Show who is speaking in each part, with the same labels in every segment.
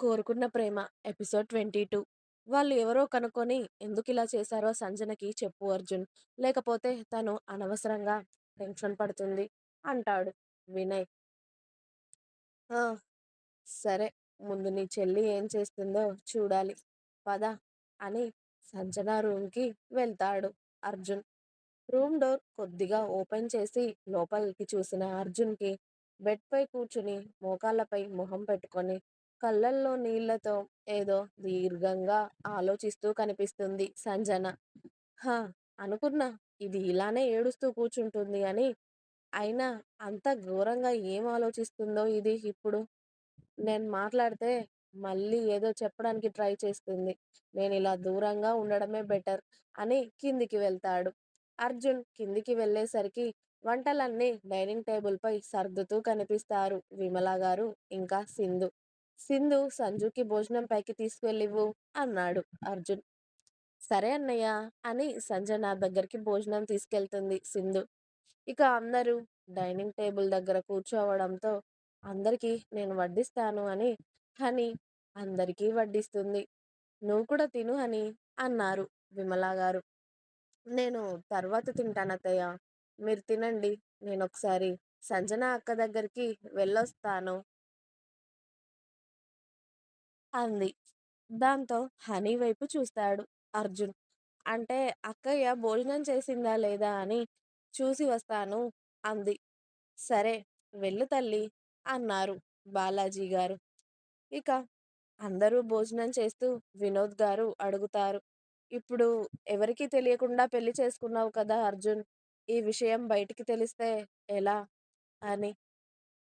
Speaker 1: కోరుకున్న ప్రేమ. Episode twenty two. వాళ్ళు ఎవరో కనుక్కొని ఎందుకు ఇలా చేశారో సంజనకి చెప్పు అర్జున్. లేకపోతే తను అనవసరంగా టెన్షన్ పడుతుంది అంటాడు వినయ్. సరే ముందు నీ చెల్లి ఏం చేస్తుందో చూడాలి. పద అని సంజన రూమ్కి వెళ్తాడు అర్జున్. రూమ్ డోర్ కొద్దిగా ఓపెన్ చేసి లోపలికి చూసిన అర్జున్కి బెడ్పై కూర్చుని మోకాళ్ళపై మొహం పెట్టుకొని కళ్ళల్లో నీళ్ళతో ఏదో దీర్ఘంగా ఆలోచిస్తూ కనిపిస్తుంది సంజన. హా అనుకున్నా. ఇది ఇలానే ఏడుస్తూ కూర్చుంటుంది అని. అయినా అంత ఘోరంగా ఏం ఆలోచిస్తుందో ఇది ఇప్పుడు. నేను మాట్లాడితే మళ్ళీ ఏదో చెప్పడానికి ట్రై చేస్తుంది. నేను ఇలా దూరంగా ఉండడమే బెటర్ అని కిందికి వెళ్తాడు. అర్జున్ కిందికి వెళ్ళేసరికి వంటలన్నీ డైనింగ్ టేబుల్పై సర్దుతూ కనిపిస్తారు విమల గారు ఇంకా సింధు. సింధు సంజుకి భోజనం పైకి తీసుకువెళ్ళివు అన్నాడు అర్జున్. సరే అన్నయ్య అని సంజన దగ్గరికి భోజనం తీసుకెళ్తుంది సింధు. ఇక అందరూ డైనింగ్ టేబుల్ దగ్గర కూర్చోవడంతో అందరికీ నేను వడ్డిస్తాను అని హని అందరికీ వడ్డిస్తుంది. నువ్వు కూడా తిను అని అన్నారు విమల గారు. నేను తర్వాత తింటాను మీరు తినండి. నేను ఒకసారి సంజన అక్క దగ్గరికి వెళ్ళొస్తాను అంది. దాంతో హనీ వైపు చూస్తాడు అర్జున్. అంటే అక్కయ్య భోజనం చేసిందా లేదా అని చూసి వస్తాను అంది. సరే వెళ్ళు తల్లి అన్నారు బాలాజీ గారు. ఇక అందరూ భోజనం చేస్తూ వినోద్ గారు అడుగుతారు. ఇప్పుడు ఎవరికీ తెలియకుండా పెళ్ళి చేసుకున్నావు కదా అర్జున్? ఈ విషయం బయటికి తెలిస్తే ఎలా? అని.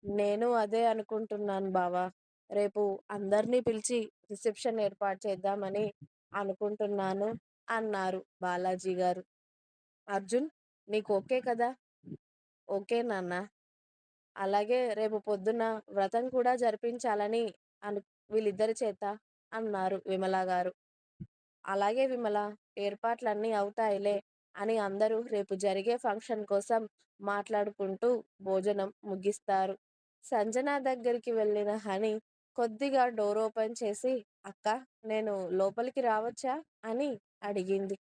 Speaker 1: నేను అదే అనుకుంటున్నాను బావా. రేపు అందరినీ పిలిచి రిసెప్షన్ ఏర్పాటు చేద్దామని అనుకుంటున్నాను అన్నారు బాలాజీ గారు. అర్జున్ నీకు ఓకే కదా? ఓకే నాన్న. అలాగే రేపు పొద్దున వ్రతం కూడా జరిపించాలని అను వీళ్ళిద్దరి చేత అన్నారు విమల గారు. అలాగే విమల ఏర్పాట్లన్నీ అవుతాయిలే అని అందరూ రేపు జరిగే ఫంక్షన్ కోసం మాట్లాడుకుంటూ భోజనం ముగిస్తారు. సంజన దగ్గరికి వెళ్ళిన హని కొద్దిగా డోర్ ఓపెన్ చేసి అక్క నేను లోపలికి రావచ్చా? అని అడిగింది.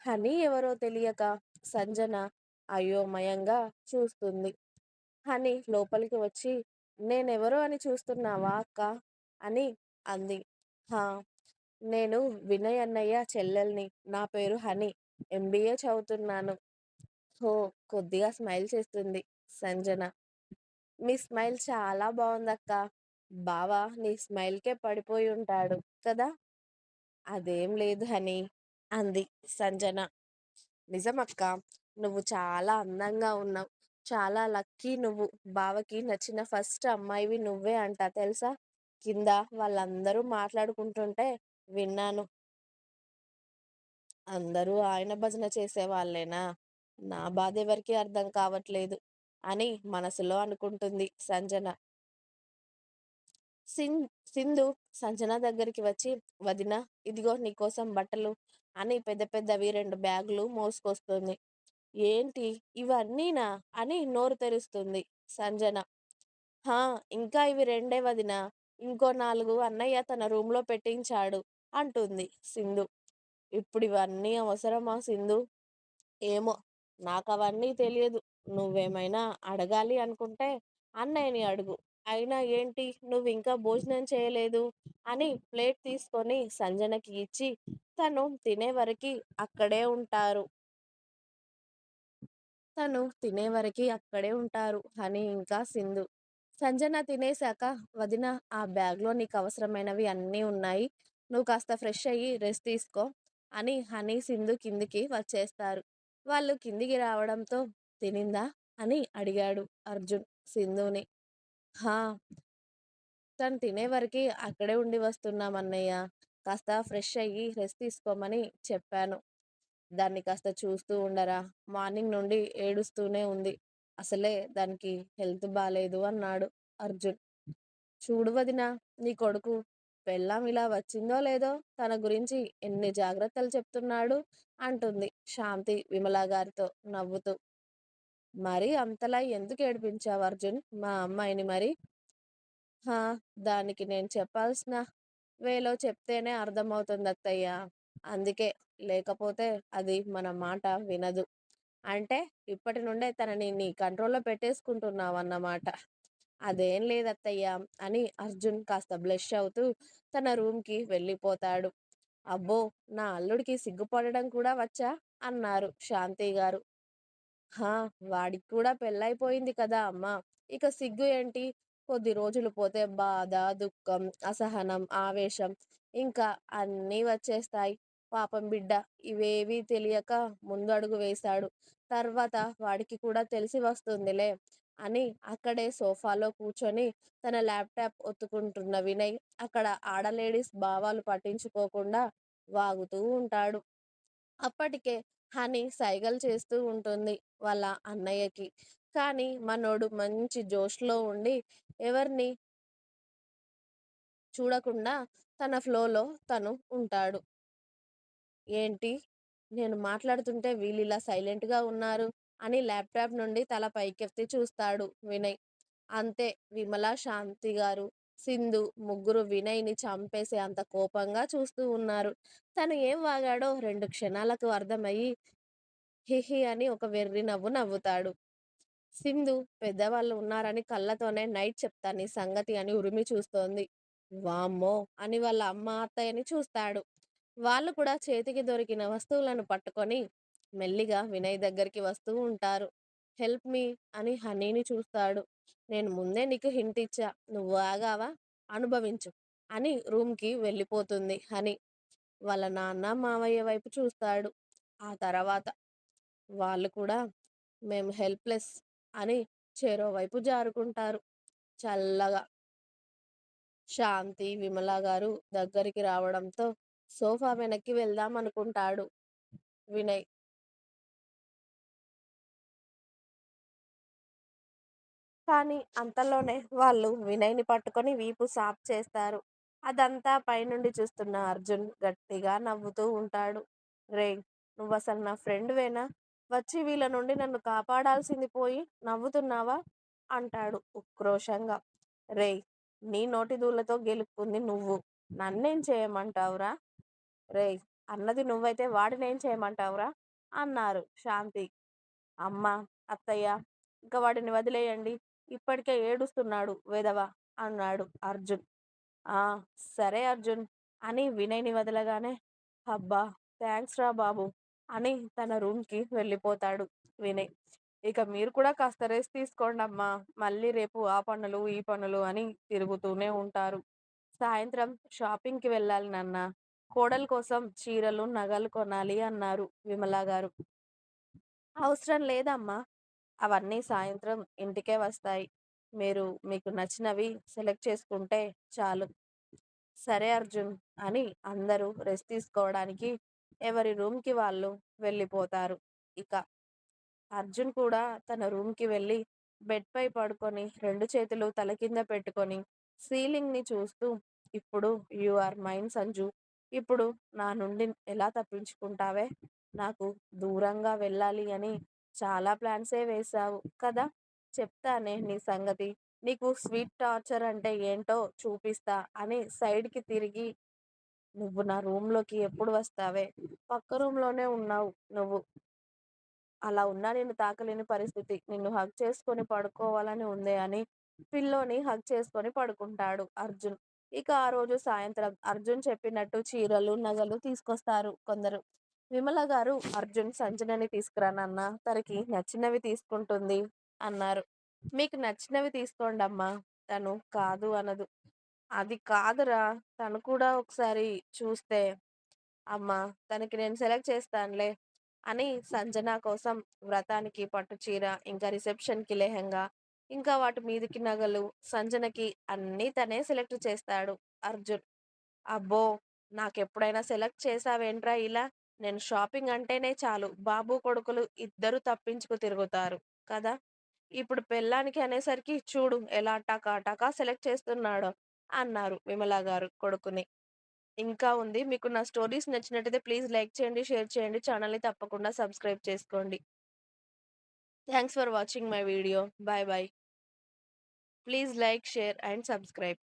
Speaker 1: హని ఎవరో తెలియక సంజన అయోమయంగా చూస్తుంది. హని లోపలికి వచ్చి నేనెవరో అని చూస్తున్నావా అక్క? అని అంది. హా నేను వినయ్ అన్నయ్య చెల్లెల్ని. నా పేరు హని. ఎంబీఏ చదువుతున్నాను. హో కొద్దిగా స్మైల్ చేస్తుంది సంజన. మీ స్మైల్ చాలా బాగుందక్క. బావ నీ స్మైల్కే పడిపోయి ఉంటాడు కదా! అదేం లేదు హనీ! అంది సంజన. నిజమక్క నువ్వు చాలా అందంగా ఉన్నావు. చాలా లక్కీ నువ్వు. బావకి నచ్చిన ఫస్ట్ అమ్మాయివి నువ్వే అంట తెలుసా? కింద వాళ్ళందరూ మాట్లాడుకుంటుంటే విన్నాను. అందరూ ఆయన భజన చేసేవాళ్ళేనా? నా బాధ ఎవరికీ అర్థం కావట్లేదు అని మనసులో అనుకుంటుంది సంజన. సింధ్ సింధు సంజన దగ్గరికి వచ్చి వదిన ఇదిగో నీకోసం బట్టలు అని పెద్ద పెద్దవి రెండు బ్యాగులు మోసుకొస్తుంది. ఏంటి? ఇవన్నీనా? అని నోరు తెరుస్తుంది సంజన. హా ఇంకా ఇవి రెండే వదిన. ఇంకో నాలుగు అన్నయ్య తన రూమ్లో పెట్టించాడు అంటుంది సింధు. ఇప్పుడు ఇవన్నీ అవసరమా సింధు? ఏమో నాకు అవన్నీ తెలియదు. నువ్వేమైనా అడగాలి అనుకుంటే అన్నయ్యని అడుగు. అయినా ఏంటి? నువ్వు ఇంకా భోజనం చేయలేదు అని ప్లేట్ తీసుకొని సంజనకి ఇచ్చి తను తినే వరకు అక్కడే ఉంటారు. తను తినే వరకు అక్కడే ఉంటారు అని ఇంకా సింధు. సంజన తినేశాక వదిన ఆ బ్యాగ్లో నీకు అవసరమైనవి అన్నీ ఉన్నాయి. నువ్వు కాస్త ఫ్రెష్ అయ్యి రెస్ట్ తీసుకో అని హనీ సింధు కిందికి వచ్చేస్తారు. వాళ్ళు కిందికి రావడంతో తినిందా? అని అడిగాడు అర్జున్ సింధుని. హా! తను తినే వరకు అక్కడే ఉండి వస్తున్నాం అన్నయ్య. కాస్త ఫ్రెష్ అయ్యి రెస్ట్ తీసుకోమని చెప్పాను. దాన్ని కాస్త చూస్తూ ఉండరా? మార్నింగ్ నుండి ఏడుస్తూనే ఉంది. అసలే దానికి హెల్త్ బాగాలేదు అన్నాడు అర్జున్. చూడు వదిన నీ కొడుకు పెళ్ళాం ఇలా వచ్చిందో లేదో తన గురించి ఎన్ని జాగ్రత్తలు చెప్తున్నాడు? అంటుంది శాంతి విమలా గారితో నవ్వుతూ. మరి అంతలా ఎందుకు ఏడిపించావు అర్జున్ మా అమ్మాయిని మరి "హా! దానికి నేను చెప్పాల్సిన వేలో చెప్తేనే అర్థమవుతుంది అత్తయ్య అందుకే. లేకపోతే అది మన మాట వినదు." "అంటే ఇప్పటి నుండే తనని నీ కంట్రోల్‌లో పెట్టేసుకుంటున్నావు అన్నమాట "అదేం లేదత్తయ్య" అని అర్జున్ కాస్త బ్లెష్ అవుతూ తన రూమ్‌కి వెళ్ళిపోతాడు. "అబ్బో! నా అల్లుడికి సిగ్గుపడడం కూడా వచ్చా?" అన్నారు శాంతి గారు "హా! వాడికి కూడా పెళ్ళయిపోయింది కదా అమ్మా! ఇక సిగ్గు ఏంటి? కొద్ది రోజులు పోతే బాధ, దుఃఖం, అసహనం, ఆవేశం ఇంకా అన్నీ వచ్చేస్తాయి. పాపం బిడ్డ ఇవేవీ తెలియక ముందడుగు వేశాడు. తర్వాత వాడికి కూడా తెలిసి వస్తుందిలే" అని అక్కడే సోఫాలో కూర్చొని తన ల్యాప్‌టాప్ ఒత్తుకుంటున్న వినయ్ అక్కడ ఆడ లేడీస్ భావాలు పట్టించుకోకుండా వాగుతూ ఉంటాడు. అప్పటికే హనీ సైగలు చేస్తూ ఉంటుంది వాళ్ళ అన్నయ్యకి. కానీ మనోడు మంచి జోష్‌లో ఉండి ఎవరిని చూడకుండా తన ఫ్లోలో తను ఉంటాడు. "ఏంటి? నేను మాట్లాడుతుంటే వీళ్ళు ఇలా సైలెంట్‌గా ఉన్నారు" అని ల్యాప్‌టాప్ నుండి తల పైకెత్తి చూస్తాడు వినయ్. అంతే విమల, శాంతిగారు, సింధు ముగ్గురు వినయ్‌ని చంపేసే అంత కోపంగా చూస్తూ ఉన్నారు. తను ఏం వాగాడో రెండు క్షణాలకు అర్థమయ్యి హిహి అని ఒక వెర్రి నవ్వు నవ్వుతాడు. సింధు పెద్దవాళ్ళు ఉన్నారని కళ్ళతోనే నైట్ చెప్తా నీ సంగతి అని ఉరిమి చూస్తోంది. వామ్మో! అని వాళ్ళ అమ్మ, అత్తయ్యని చూస్తాడు. వాళ్ళు కూడా చేతికి దొరికిన వస్తువులను పట్టుకొని మెల్లిగా వినయ్ దగ్గరికి వస్తూ ఉంటారు. హెల్ప్ మీ అని హనీని చూస్తాడు. నేను ముందే నీకు హింట్ ఇచ్చా. నువ్వు ఆగావా? అనుభవించు అని రూమ్‌కి వెళ్ళిపోతుంది హని వాళ్ళ నాన్న, మావయ్య వైపు చూస్తాడు. ఆ తర్వాత వాళ్ళు కూడా మేము హెల్ప్‌లెస్ అని చెరోవైపు జారుకుంటారు చల్లగా. శాంతి, విమల గారు దగ్గరికి రావడంతో సోఫా వెనక్కి వెళ్దాం అనుకుంటాడు వినయ్. కానీ అంతలోనే వాళ్ళు వినయ్‌ని పట్టుకొని వీపు సాఫ్ చేస్తారు. అదంతా పైనుండి చూస్తున్న అర్జున్ గట్టిగా నవ్వుతూ ఉంటాడు. రేయ్! అసలు నా ఫ్రెండ్‌వేనా? వచ్చి వీళ్ళ నుండి నన్ను కాపాడాల్సింది పోయి నవ్వుతున్నావా? అంటాడు ఉక్రోషంగా. రేయ్! నీ నోటి దూలతో గెలుపుకుంది నువ్వు. నన్నేం చేయమంటావురా? రేయ్! అన్నది నువ్వైతే వాడినేం చేయమంటావురా? అన్నారు శాంతి. అమ్మ అత్తయ్య! ఇంకా వాడిని వదిలేయండి. ఇప్పటికే ఏడుస్తున్నాడు వెధవ అన్నాడు అర్జున్. ఆ! సరే అర్జున్ అని వినయ్‌ని వదలగానే అబ్బా! థ్యాంక్స్ రా బాబు అని తన రూమ్‌కి వెళ్ళిపోతాడు వినయ్. ఇక మీరు కూడా కాస్త రెస్ట్ తీసుకోండమ్మా! మళ్ళీ రేపు ఆ పనులు, ఈ పనులు అని తిరుగుతూనే ఉంటారు. సాయంత్రం షాపింగ్‌కి వెళ్ళాలి నాన్న కోడల కోసం చీరలు, నగలు కొనాలి అన్నారు విమలా గారు. అవసరం లేదమ్మా! అవన్నీ సాయంత్రం ఇంటికే వస్తాయి. మీరు మీకు నచ్చినవి సెలెక్ట్ చేసుకుంటే చాలు. సరే అర్జున్ అని అందరూ రెస్ట్ తీసుకోవడానికి ఎవరి రూమ్‌కి వాళ్ళు వెళ్ళిపోతారు. ఇక అర్జున్ కూడా తన రూమ్‌కి వెళ్ళి బెడ్‌పై పడుకొని రెండు చేతులు తల కింద పెట్టుకొని సీలింగ్‌ని చూస్తూ ఇప్పుడు యూ ఆర్ మైన్ సంజు. ఇప్పుడు నా నుండి ఎలా తప్పించుకుంటావే? నాకు దూరంగా వెళ్ళాలి అని చాలా ప్లాన్సే వేశావు కదా! చెప్తానే నీ సంగతి. నీకు స్వీట్ టార్చర్ అంటే ఏంటో చూపిస్తా అని సైడ్‌కి తిరిగి నువ్వు నా రూమ్‌లోకి ఎప్పుడు వస్తావే? పక్క రూమ్‌లోనే ఉన్నావు నువ్వు. అలా ఉన్నా నేను తాకలేని పరిస్థితి. నిన్ను హగ్ చేసుకొని పడుకోవాలని ఉందే అని పిల్లోని హగ్ చేసుకొని పడుకుంటాడు అర్జున్. ఇక ఆ రోజు సాయంత్రం అర్జున్ చెప్పినట్టు చీరలు, నగలు తీసుకొస్తారు కొందరు. విమల గారు అర్జున్ సంజనని తీసుకురానన్న తనకి నచ్చినవి తీసుకుంటుంది అన్నారు. మీకు నచ్చినవి తీసుకోండమ్మా! తను కాదు అనదు. అది కాదురా! తను కూడా ఒకసారి చూస్తే అమ్మా! తనకి నేను సెలెక్ట్ చేస్తానులే అని సంజన కోసం వ్రతానికి పట్టు చీర, ఇంకా రిసెప్షన్‌కి లేహంగా ఇంకా వాటి మీదికి నగలు, సంజనకి అన్నీ తనే సెలెక్ట్ చేస్తాడు అర్జున్. అబ్బో! నాకెప్పుడైనా సెలెక్ట్ చేసావేంట్రా ఇలా? నేను షాపింగ్ అంటేనే చాలు బాబు, కొడుకులు ఇద్దరూ తప్పించుకు తిరుగుతారు కదా! ఇప్పుడు పెళ్ళానికి అనేసరికి చూడు ఎలా టకా టకా సెలెక్ట్ చేస్తున్నాడో అన్నారు విమల గారు కొడుకుని. ఇంకా ఉంది. మీకు నా స్టోరీస్ నచ్చినట్టయితే ప్లీజ్ లైక్ చేయండి, షేర్ చేయండి. ఛానల్ని తప్పకుండా సబ్స్క్రైబ్ చేసుకోండి. Thanks for watching my video. Bye bye. Please like, share and subscribe.